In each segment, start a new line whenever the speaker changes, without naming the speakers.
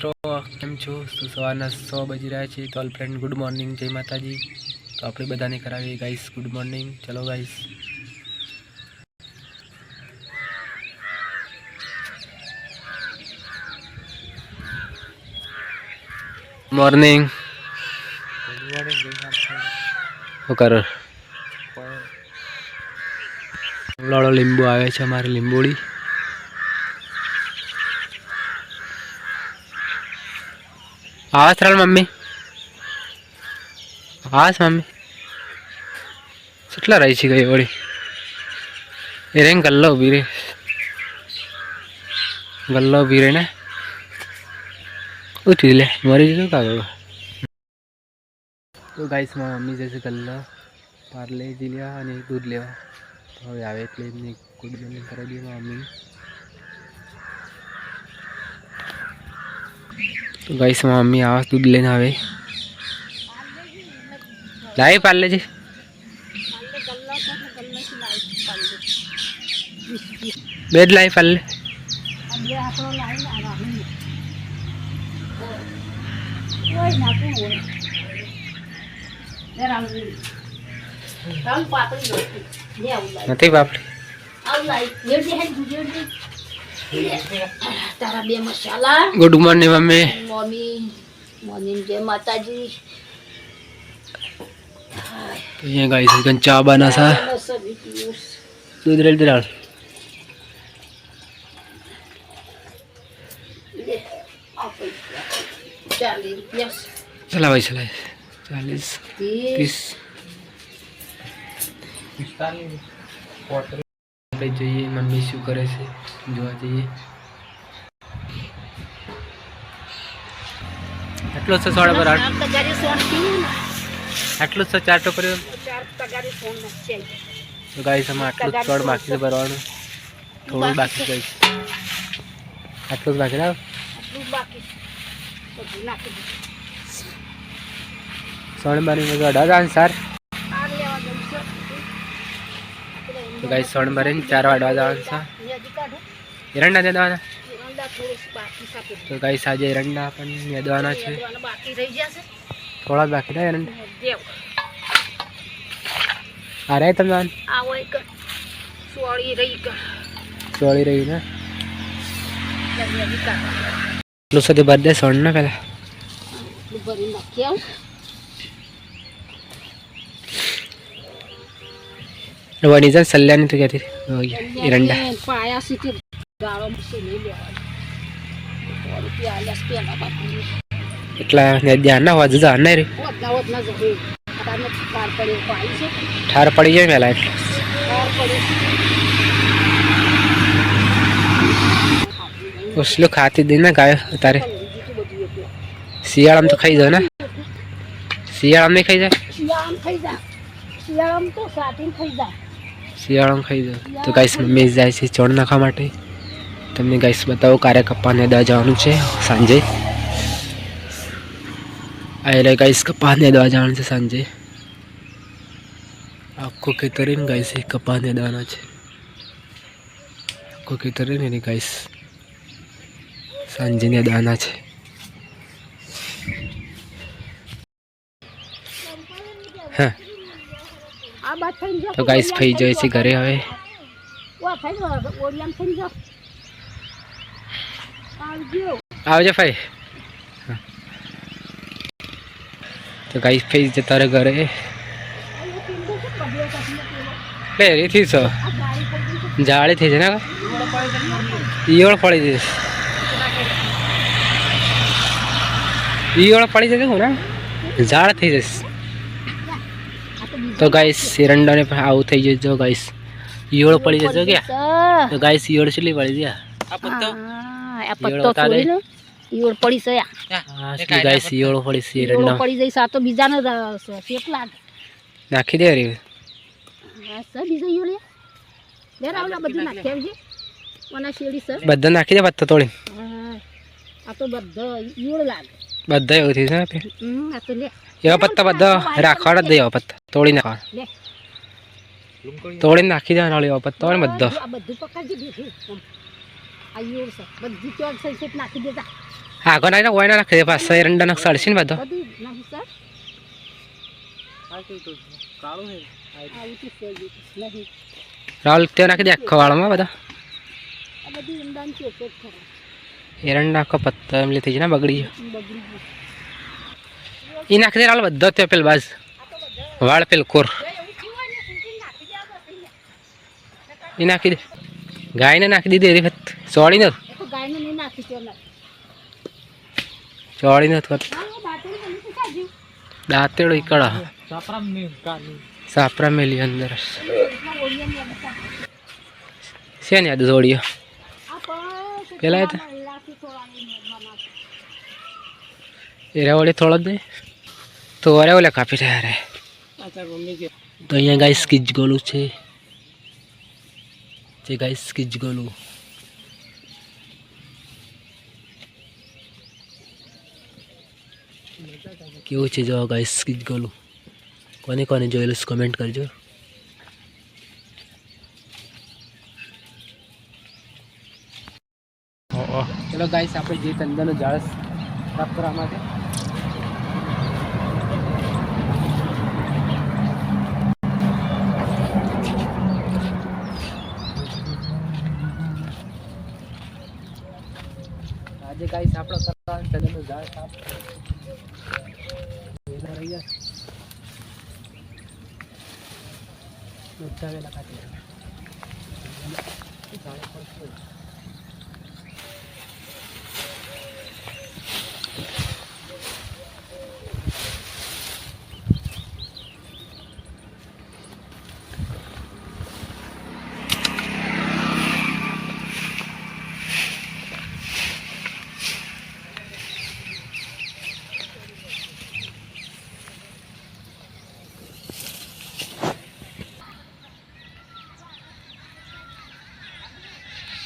મિત્રો કેમ છો? તો સવારના સો બજી રહ્યા છે? તો ઓલ ફ્રેન્ડ ગુડ મોર્નિંગ જય માતાજી. તો આપણે બધાને કરાવીએ ગાઈસ ગુડ મોર્નિંગ ચલો ગાઈસ મોર્નિંગ શું કરો લાડો લીંબુ આવે છે અમારી લીંબોડી આવાસ રાલ મમ્મી? આવાસ મમ્મી? કેટલા રહી છે ગઈ વળી એ રે ગલ્લો ઊભી રે ગલ્લો ઊભી ને ઉઠી લે. મરી જતું કાગળ તો ગાઈસ મારા મમ્મી જશે ગલ્લો પાર્લે જી લેવા અને દૂધ લેવા. હવે આવે એટલે એમને ગુડ મોર્નિંગ કરાવી દઈએ મમ્મી તો ગાઈસમાં મમ્મી આવા દૂધ લઈને આવે. લાવી પાર્લેજી બે બેડ લાવી પાર્લે. નથી બાપડી.
તારા બે મસાલા.
Good morning mummy.
Mummy mummy જય માતાજી.
તો અહીંયા ગાઈસ કન ચા બના સા દૂધ રેલ દરાળ
ચાલીસ રૂપિયા.
ચલા ભાઈ ચલા ચાલીસ
ત્રીસ
ત્રીસ આપણે જોઈએ મમ્મી શું કરે છે. જોવા જઈએ. આટલો છે સોળા પર આટલું જ છે ચાર
છે.
તો ગાઈસ આમાં આટલું જ સોળ બાકી છે ભરવાનું. થોડું બાકી ગઈ આટલું જ બાકી રાખ સોળ બારી અઢાર આન સાર
આ લેવા જવું છે
તો ગાઈસ સોળ ભરીને ચાર વાડવા જવાનું છે. એરંડા દે દેવાના? તો ગાઈ આજે એરંડા પણ દેવાના છે. થોડા બાકી રહ્યા એરંડા. આ રહે તમે
સોળી રહી
ને? એટલું સુધી બર્થડે સોળ ને પેલા
ભરી નાખી
જાય સલ્યાની તો કહેતી એરંડા
પાયા સીટી ગાળો
એટલા ને ધ્યાન ના હોવા જુદા નહીં રે. ઠાર પડી જાય મેલા એટલે.
કાર
ખાતી દે ને ગાય તારે શિયાળામાં તો ખાઈ જાય ને. શિયાળામાં નહીં ખાઈ જાય?
શિયાળામાં થઈ જાય શિયાળામાં તો સાટીને થઈ જાય
શિયાળામાં ખાઈ જાય તો ગાઈસ મમ્મી જાય છે ચણ નાખવા માટે. તમને ગાઈસ બતાવો, કારે કપ્પાને દવા જવાનું છે સાંજે. એટલે ગાઈસ કપાને દવા જવાનું છે સાંજે. આખું ખેતરીને ગાઈસ એ કપાને દવાના છે. આખું ખેતરીને એની ગાઈસ સાંજેને દાના છે. હા. તો ગાઈસ ફઈ જાય છે ઘરે હવે.
આવજો
ફઈ તો ગાઈસ ફઈ જતા રહે ઘરે.
પહેરીથી છે?
રેથી છો ને ઈયળ પડી જશે ઈયળ પડી જશે હું ને? ઝાડ થઈ જશે
તો
ગાઈસ એરંડાને પણ આવું થઈ જાય જો ગાઈસ ઈયળ પડી જશે ક્યાં? તો ગાઈસ ઈયળ કેટલી પડી ગયા
હા, આ પત્તો
તારે?
છોડીને ઈયળ પડી છે આ.
હા ગાઈસ ઈયળ પડી છે એરંડા
પડી જઈશ આ તો બીજાને શેપ લાગે.
નાખી દે રે
હા સર બીજા ઈયળ લે લે રાવલા બધું નાખી આવજે. ઓના શેડી સર.
બધા નાખી દે પત્તો તોડી
હા આ તો બધો ઈયળ લાગે.
બધા એવું થયું છે ને
હમ આ તો લે.
એવા પત્તા બધા રાખવાના જ દે એવા પત્તા. તોડી નાખવાના
લે.
તોડીને નાખી દેવાના એવા પત્તા હોય ને બધા. આગળ નાખી ઓય ના નાખી દે પાસે એરંડા નાખ સડશે ને બધો.
બધું નાખી સર.
કાળું
આવું તો? છે જ. નહીં
રાહુલ ત્યાં નાખી દે આખો વાળમાં બધા. એરંડા આખો પત્તો એમ લીધી છે ને બગડી એ નાખી દે રાહુલ બધો થયો પેલ બાજ. વાળ પેલ કોર.
સૂકીને નાખી દે. ગાય ને
એ નાખી દીધી એરી વખત ચોળી નથી
એ
ચોળી નથી દાંતેડો ઈકળા સાપરા મેલી અંદર. શેની યાદ જોડીઓ પેલા એ તો-
કેટલા લાખી થોડાની મોઢમાં નાખે.
એરા વળી થોડો જ નહીં. તો અરે ઓલે કાપી રહ્યા રે. તો અહીંયા ગાઈસ કીજ ગોલું છે. જે ગાઈસ કિચ ગોલું કેવું છે જો ગાઈસ કીજ ગોલું કોને કોને જોયેલું છે કમેન્ટ કરજો. ચલો ગાઈસ આપણે જે કંદરનું ઝાડ સાફ કરવા માટે કરવાનું કંદરનું ઝાડ સાફ વેલા રહી ગયા મોટા વેલા કાઢી નાખ્યા. ઝાડ પડશે.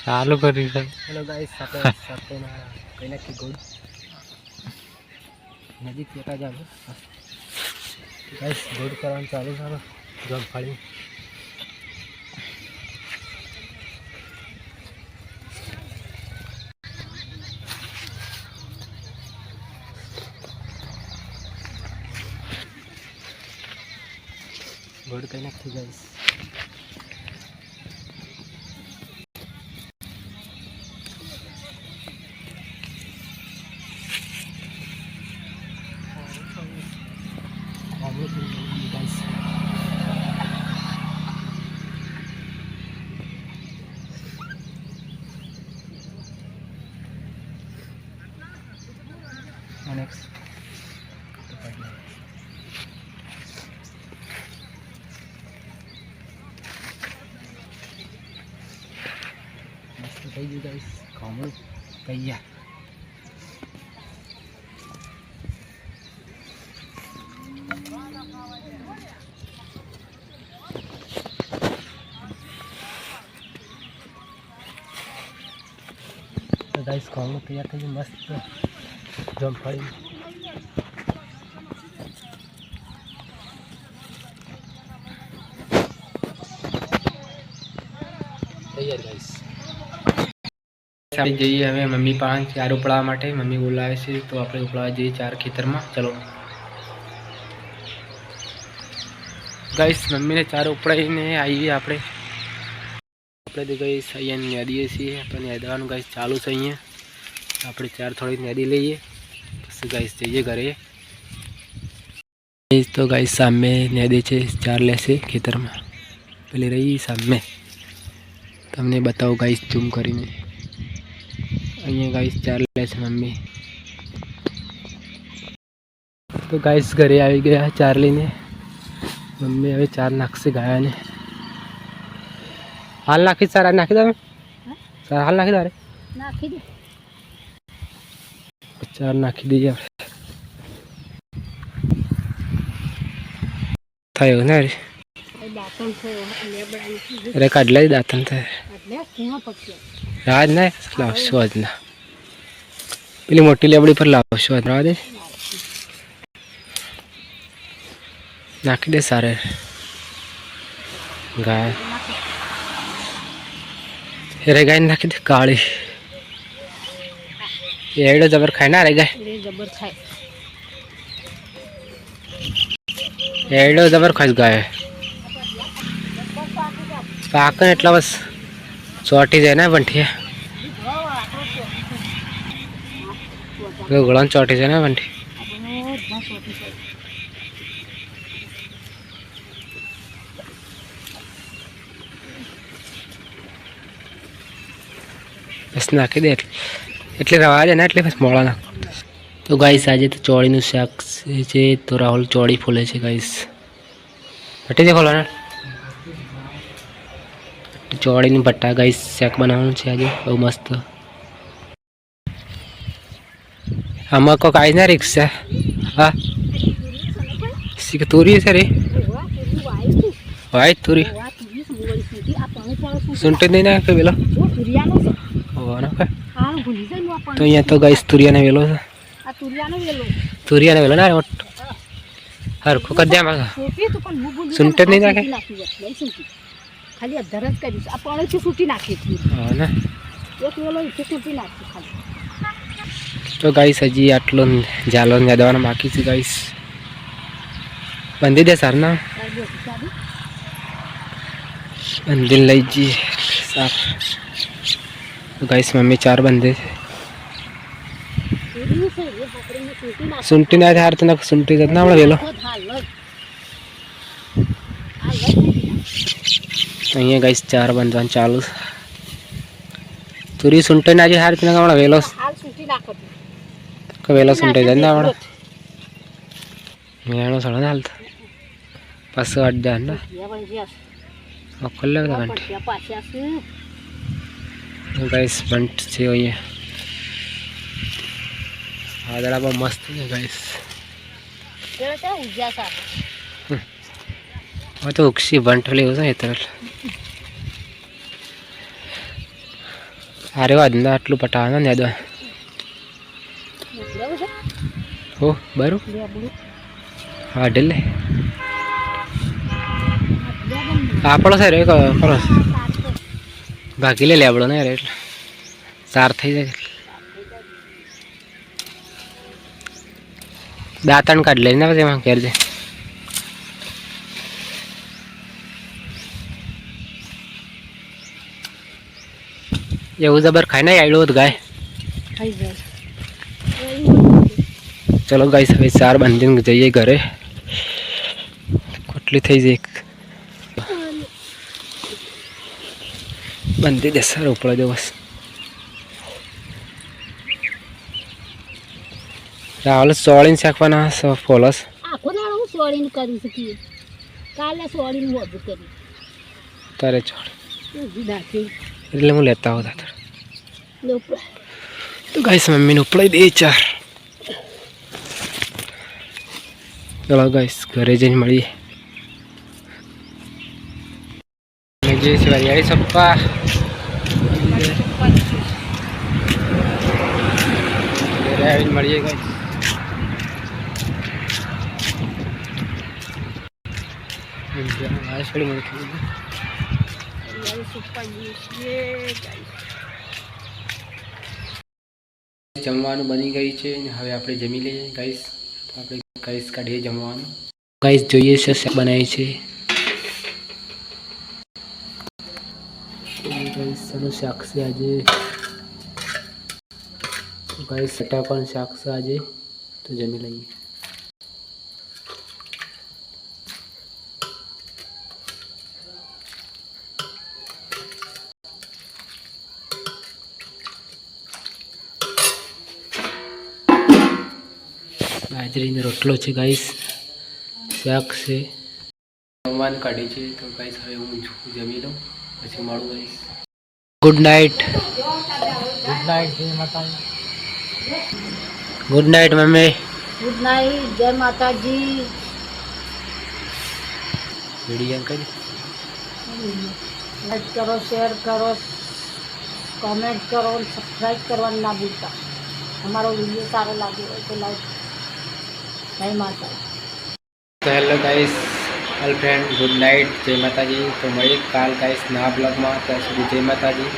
ચાલુ કરી હેલો ગાઈસ આપણે સત્યના કઈ નાખી ગોળ નજીક જતા જાવ ગાઈસ ગોળ કરવાનું ચાલુ કરો જમફાળી ગોળ કઈ નાખી ગાઈસ Next. થઈ ગયું ગાઈસ ખમણ તૈયાર ગાઈસ ખમણ તૈયાર થઈ ગયું મસ્ત તૈયાર આપણે જઈએ હવે મમ્મી પાસે ચાર ઉપડાવવા માટે. મમ્મી બોલાવે છે તો આપણે ઉપડાવવા જઈએ ચાર ખેતરમાં. ચલો. ગાઈસ, મમ્મીને ચાર ઉપડાવીને આવીએ આપણે. આપણે તો ગઈશ અહીંયા નેદીએ છીએ. પણ નેદવાનું ગાઈસ ચાલુ છે અહીંયા. આપણે ચાર થોડી નેદી લઈએ. ગાઈસ જઈએ ઘરે. એ તો ગાઈસ સામે નેદે છે ચાર લેશે ખેતરમાં. પેલી રહી સામે. તમને બતાવું ગાઈસ ઝૂમ કરીને. અહીંયા ગાઈસ ચાર લે છે મમ્મી. તો ગાઈસ ઘરે આવી ગયા ચાર લઈને. મમ્મી હવે ચાર નાખશે ગાયાને. હાલ નાખી સારા નાખી દે. સારા હાલ નાખી દે
નાખી દે.
ચાર નાખી દઈએ થયો ને અરે કાઢલા દાંતન થાય. રાજ ને? લાવશો આજ ના પેલી મોટી લેબડી પર લાવશો આજ દે નાખી દે સારે. ગાય. રે ગાય નાખી દે કાળી. એડો જબર ખાઈ ના રે ગાય.
જબર ખાય.
એડો જબર ખાઈ ગાય. પાક એટલા બસ ચોટી જાય ને બંઠીએ ગળણ ચોટી જાય ને બંઠી. બસ નાખી દે એટલે. એટલે રવા દે ને એટલે બસ મોળા નાખ તો ગાઈસ આજે તો ચોળીનું શાક છે તો રાહુલ ચોળી ફૂલે છે ગાઈસ હટી દે ખોલવાના ચોળીનું ભટ્ટા ગાઈસ શાક બનાવવાનું છે આજે. બહુ મસ્ત. આમાં કોઈક આવી ના રિક્ષા હા. શીખ તુરી છે રે? વાય તુરી. સુંટી નહીં નાખે પેલો? તો અહીંયા તો ગાઈસ તુરિયાને વેલો છે. તુરિયાને વેલો. ના હરખું કરી દે આમાં. સુંટ જ નહીં નાખે?
ખાલી અધર જ કરીશ આ પાણીથી સૂટી નાખી
હા ને?
એક વેલો સૂટી નાખી ખાલી.
તો ગાઈસ હજી આટલો જાલો યાદવાનો બાકી છે ગાઈસ બંધી દે સર ના
ચાલી.
બંધીને લઈ જઈએ. તો ગાઈસ મમ્મી ચાર બંધે છે
સૂર્યું છે, એ પકડીને
नाही हार
ખુદ હાલ જ. હાલ જ.
તો અહીંયા ગાઈસ ચાર બંધવાનું ચાલુ તુરી સુંટે ના જે હાર તને હમણાં વેલો વેલો સુંટે જાય ને હમણાં મેળો સળો ને હાલતો પાછું અડ્ડા ને
ભજીયા ભજીયા છે.
અક્કલ લે બધા
છે.
ગાઈસ બંટ છે અહીંયા વાદળા પણ મસ્ત છે ગાઈસ. હવે તો ઉક્ષી બંટલી હોય ને એટલે અરે વાદના આટલું પટાવાના ને યાદ હો બરું. હા ઢીલે આપણો સાહેબ રે કરો. ભાગી લે લેબડો ને એટલે. સાર થઈ જાય દાંતણ કાઢ લઈને પછી એમાં ઘેર જાય. એવું જબર ખાઈ ના આવ્યો હતો ગાય. ચલો ગાય હવે ચાર બાંધીને જઈએ ઘરે. કોટલી થઈ જાય બાંધી દે સર ઉપર દે બસ. રાહુલ સોળીને શાકવાના ફોલસ
આખો દાડો હું સોળીનું કરી શકીએ કાલે સોળીનું વધુ કરી
તારે ચોળ એટલે હું લેતા
આવું ઉપર.
તો ગાઈસ મમ્મીને ઉપડાઈ દે ચાર ચલો ગાઈસ ઘરે જઈને મળીએ સપ્પા ઘરે આવીને મળીએ ગાઈસ જમવાનું બની ગયું છે હવે આપણે જમી લઈએ. ગાઈસ આપણે ગાઈસ કાઢીએ જમવાનું. ગાઈસ જોઈએ છે શાક બનાવી છે. ગાઈસ શાનું શાક છે આજે. ગાઈસ સટાકાનું શાક છે આજે. તો જમી લઈએ. બાજરીનો રોટલો છે ગાઈસ. શાક છે. જમવાનું કાઢી છે તો ગાઈસ હવે હું જમી લઉં પછી મળું guys. Good night good night જય માતાજી. Good night mummy.
Good night જય માતાજી.
વીડિયો કરી.
લાઈક કરો શેર કરો કોમેન્ટ કરો સબસ્ક્રાઈબ કરવાનું ના ભૂલતા. અમારો વીડિયો સારો લાગ્યો હોય તો લાઈક જય માતા
hello guys all friend good night જય માતાજી. તો મળીએ કાલ ગાઈસ નવા બ્લોગમાં ત્યાં સુધી જય માતાજી.